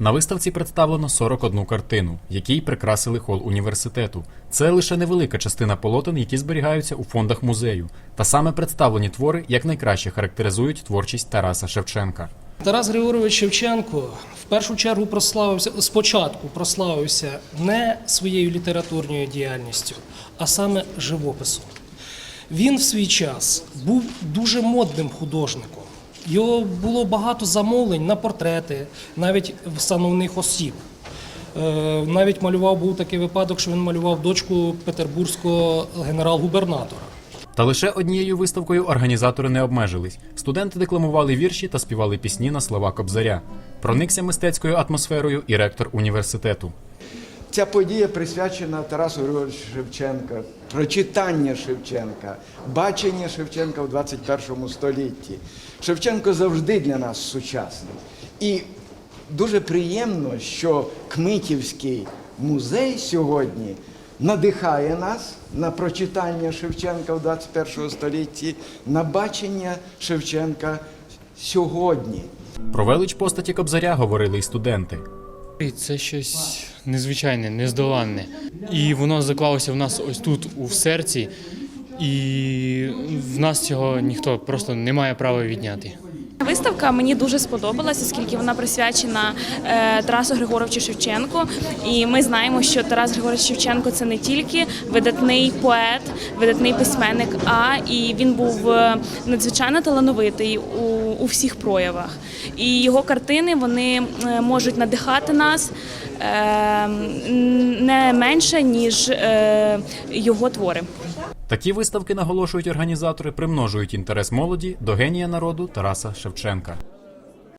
На виставці представлено 41 картину, які й прикрасили хол університету. Це лише невелика частина полотен, які зберігаються у фондах музею. Та саме представлені твори якнайкраще характеризують творчість Тараса Шевченка. Тарас Григорович Шевченко в першу чергу прославився спочатку прославився не своєю літературною діяльністю, а саме живописом. Він в свій час був дуже модним художником. Його було багато замовлень на портрети, навіть встановних осіб. Е, Навіть малював був такий випадок, що він малював дочку петербурзького генерал-губернатора. Та лише однією виставкою організатори не обмежились. Студенти декламували вірші та співали пісні на слова Кобзаря. Проникся мистецькою атмосферою і ректор університету. Ця подія присвячена Тарасу Григоровичу Шевченка, прочитання Шевченка, бачення Шевченка в 21 столітті. Шевченко завжди для нас сучасний. І дуже приємно, що Кмитівський музей сьогодні надихає нас на прочитання Шевченка в 21 столітті, на бачення Шевченка сьогодні. Про велич постаті Кобзаря говорили й студенти. І Це щось незвичайне, нездоланне. І воно заклалося в нас ось тут, у серці, і в нас цього ніхто просто не має права відняти. Виставка мені дуже сподобалась, оскільки вона присвячена е, Тарасу Григоровичу Шевченку. І ми знаємо, що Тарас Григорович Шевченко це не тільки видатний поет, видатний письменник, а і він був е, надзвичайно талановитий у, у всіх проявах. І його картини вони е, можуть надихати нас е, не менше ніж е, його твори. Такі виставки, наголошують організатори, примножують інтерес молоді до генія народу Тараса Шевченка.